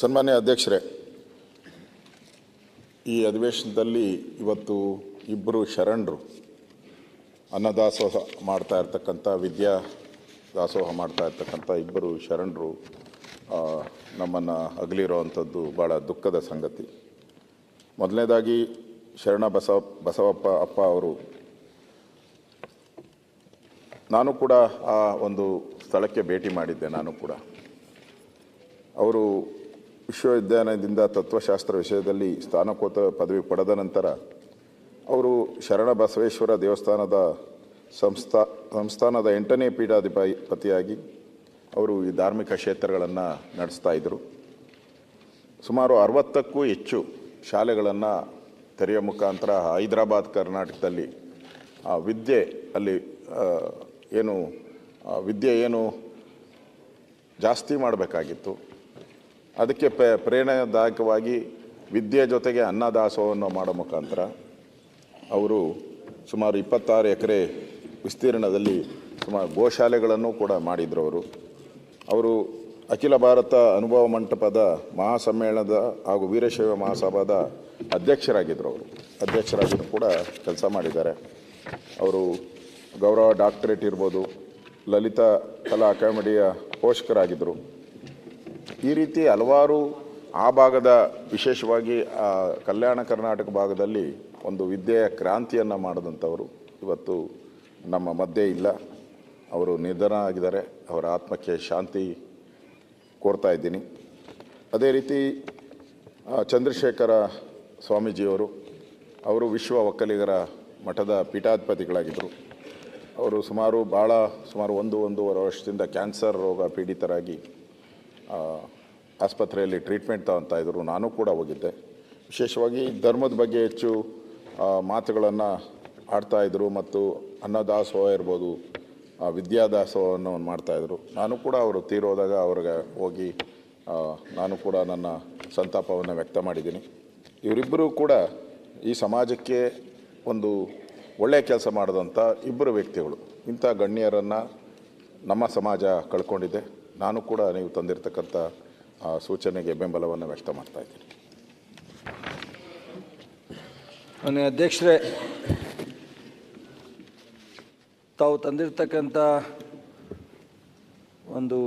ಸನ್ಮಾನ್ಯ ಅಧ್ಯಕ್ಷರೇ, ಈ ಅಧಿವೇಶನದಲ್ಲಿ ಇವತ್ತು ಇಬ್ಬರು ಶರಣರು ಅನ್ನದಾಸೋಹ ಮಾಡ್ತಾ ಇರ್ತಕ್ಕಂಥ ವಿದ್ಯಾ ದಾಸೋಹ ಮಾಡ್ತಾ ಇರ್ತಕ್ಕಂಥ ಇಬ್ಬರು ಶರಣರು ನಮ್ಮನ್ನು ಅಗಲಿರೋವಂಥದ್ದು ಭಾಳ ದುಃಖದ ಸಂಗತಿ. ಮೊದಲನೇದಾಗಿ ಶರಣ ಬಸವ, ಬಸವಪ್ಪ ಅಪ್ಪ ಅವರು, ನಾನು ಕೂಡ ಆ ಒಂದು ಸ್ಥಳಕ್ಕೆ ಭೇಟಿ ಮಾಡಿದ್ದೆ, ನಾನು ಕೂಡ. ಅವರು ವಿಶ್ವವಿದ್ಯಾಲಯದಿಂದ ತತ್ವಶಾಸ್ತ್ರ ವಿಷಯದಲ್ಲಿ ಸ್ಥಾನಕೋತ್ತರ ಪದವಿ ಪಡೆದ ನಂತರ ಅವರು ಶರಣ ಬಸವೇಶ್ವರ ದೇವಸ್ಥಾನದ ಸಂಸ್ಥಾ, ಸಂಸ್ಥಾನದ ಎಂಟನೇ ಪೀಠಾಧಿಪತಿಯಾಗಿ ಅವರು ಈ ಧಾರ್ಮಿಕ ಕ್ಷೇತ್ರಗಳನ್ನು ನಡೆಸ್ತಾ ಇದ್ದರು ಸುಮಾರು ಅರವತ್ತಕ್ಕೂ ಹೆಚ್ಚು ಶಾಲೆಗಳನ್ನು ತೆರೆಯ ಮುಖಾಂತರ ಹೈದರಾಬಾದ್, ಕರ್ನಾಟಕದಲ್ಲಿ, ಆ, ವಿದ್ಯೆ ಅಲ್ಲಿ ಏನು ವಿದ್ಯೆ ಏನು ಜಾಸ್ತಿ ಮಾಡಬೇಕಾಗಿತ್ತು. ಅದಕ್ಕೆ ಪ, ಪ್ರೇರಣಾದಾಯಕವಾಗಿ ವಿದ್ಯೆ ಜೊತೆಗೆ ಅನ್ನದಾಸೋಹವನ್ನು ಮಾಡೋ ಮುಖಾಂತರ ಅವರು ಸುಮಾರು ಇಪ್ಪತ್ತಾರು ಎಕರೆ ವಿಸ್ತೀರ್ಣದಲ್ಲಿ ಸುಮಾರು ಗೋಶಾಲೆಗಳನ್ನು ಕೂಡ ಮಾಡಿದರು ಅವರು. ಅವರು ಅಖಿಲ ಭಾರತ ಅನುಭವ ಮಂಟಪದ ಮಹಾಸಮ್ಮೇಳನದ ಹಾಗೂ ವೀರಶೈವ ಮಹಾಸಭಾದ ಅಧ್ಯಕ್ಷರಾಗಿದ್ದರು ಅವರು. ಅಧ್ಯಕ್ಷರಾಗಿದ್ದು ಕೂಡ ಕೆಲಸ ಮಾಡಿದ್ದಾರೆ. ಅವರು ಗೌರವ ಡಾಕ್ಟರೇಟ್ ಇರ್ಬೋದು, ಲಲಿತಾ ಕಲಾ ಅಕಾಡೆಮಿಯ ಪೋಷಕರಾಗಿದ್ದರು ಈ ರೀತಿ ಹಲವಾರು ಆ ಭಾಗದ ವಿಶೇಷವಾಗಿ ಕಲ್ಯಾಣ ಕರ್ನಾಟಕ ಭಾಗದಲ್ಲಿ ಒಂದು ವಿದ್ಯೆಯ ಕ್ರಾಂತಿಯನ್ನು ಮಾಡಿದಂಥವರು ಇವತ್ತು ನಮ್ಮ ಮಧ್ಯೆ ಇಲ್ಲ. ಅವರು ನಿಧನ ಆಗಿದ್ದಾರೆ ಅವರ ಆತ್ಮಕ್ಕೆ ಶಾಂತಿ ಕೋರ್ತಾ ಇದ್ದೀನಿ. ಅದೇ ರೀತಿ ಚಂದ್ರಶೇಖರ ಸ್ವಾಮೀಜಿಯವರು, ಅವರು ವಿಶ್ವ ಒಕ್ಕಲಿಗರ ಮಠದ ಪೀಠಾಧಿಪತಿಗಳಾಗಿದ್ದರು. ಅವರು ಸುಮಾರು ಭಾಳ ಸುಮಾರು ಒಂದು, ಒಂದೂವರೆ ವರ್ಷದಿಂದ ಕ್ಯಾನ್ಸರ್ ರೋಗ ಪೀಡಿತರಾಗಿ ಆಸ್ಪತ್ರೆಯಲ್ಲಿ ಟ್ರೀಟ್ಮೆಂಟ್ ತಗೊತಾ ಇದ್ದರು. ನಾನು ಕೂಡ ಹೋಗಿದ್ದೆ. ವಿಶೇಷವಾಗಿ ಧರ್ಮದ ಬಗ್ಗೆ ಹೆಚ್ಚು ಮಾತುಗಳನ್ನು ಆಡ್ತಾಯಿದ್ರು ಮತ್ತು ಅನ್ನದಾಸೋಹ ಇರ್ಬೋದು ವಿದ್ಯಾದಾಸೋಹವನ್ನು ಮಾಡ್ತಾಯಿದ್ರು ನಾನು ಕೂಡ ಅವರು ತೀರೋದಾಗ ಅವ್ರಿಗೆ ಹೋಗಿ ನಾನು ಕೂಡ ನನ್ನ ಸಂತಾಪವನ್ನು ವ್ಯಕ್ತ ಮಾಡಿದ್ದೀನಿ. ಇವರಿಬ್ಬರೂ ಕೂಡ ಈ ಸಮಾಜಕ್ಕೆ ಒಂದು ಒಳ್ಳೆಯ ಕೆಲಸ ಮಾಡಿದಂಥ ಇಬ್ಬರು ವ್ಯಕ್ತಿಗಳು. ಇಂಥ ಗಣ್ಯರನ್ನು ನಮ್ಮ ಸಮಾಜ ಕಳ್ಕೊಂಡಿದೆ. ನಾನು ಕೂಡ ನೀವು ತಂದಿರತಕ್ಕಂಥ ಸೂಚನೆಗೆ ಬೆಂಬಲವನ್ನು ವ್ಯಕ್ತ ಮಾಡ್ತಾ ಇದ್ದೀನಿ. ಮಾನ್ಯ ಅಧ್ಯಕ್ಷರೇ ತಾವು ತಂದಿರತಕ್ಕಂಥ ಒಂದು